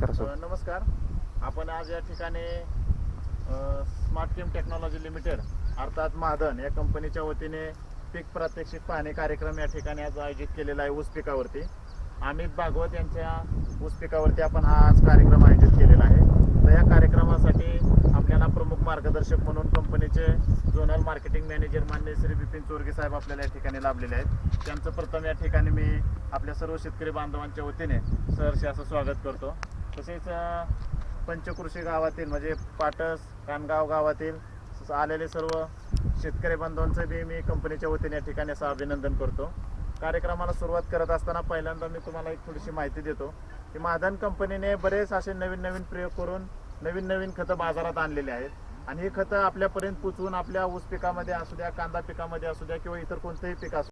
नमस्कार आपण आज या ठिकाणी स्मार्ट टीम टेक्नॉलॉजी लिमिटेड अर्थात महादन या कंपनीच्या वतीने पीक प्रात्यक्षिक पाहणी कार्यक्रम या ठिकाणी आज आयोजित केलेला आहे ऊस पिकावरती. अमित भागवत यांच्या ऊस पिकावरती आपण हा आज कार्यक्रम आयोजित केलेला आहे. तर या कार्यक्रमासाठी आपल्याला प्रमुख मार्गदर्शक म्हणून कंपनीचे झोनल मार्केटिंग मॅनेजर मान्य श्री बिपिन चोरगे साहेब आपल्याला या ठिकाणी लाभलेले आहेत. त्यांचं प्रथम या ठिकाणी मी आपल्या सर्व शेतकरी बांधवांच्या वतीने सहर्ष असं स्वागत करतो. तसेच पंचकृषी गावातील म्हणजे पाटस कानगाव गावातील आलेले सर्व शेतकरी बांधवांचं बी मी कंपनीच्या वतीने या ठिकाणी असं अभिनंदन करतो. कार्यक्रमाला सुरुवात करत असताना पहिल्यांदा मी तुम्हाला एक थोडीशी माहिती देतो की माधन कंपनीने बरेच असे नवीन नवीन प्रयोग करून नवीन नवीन खतं बाजारात आणलेले आहेत. आणि ही खतं आपल्यापर्यंत पोचवून आपल्या ऊस पिकामध्ये असू द्या कांदा पिकामध्ये असू द्या किंवा इतर कोणतंही पीक असू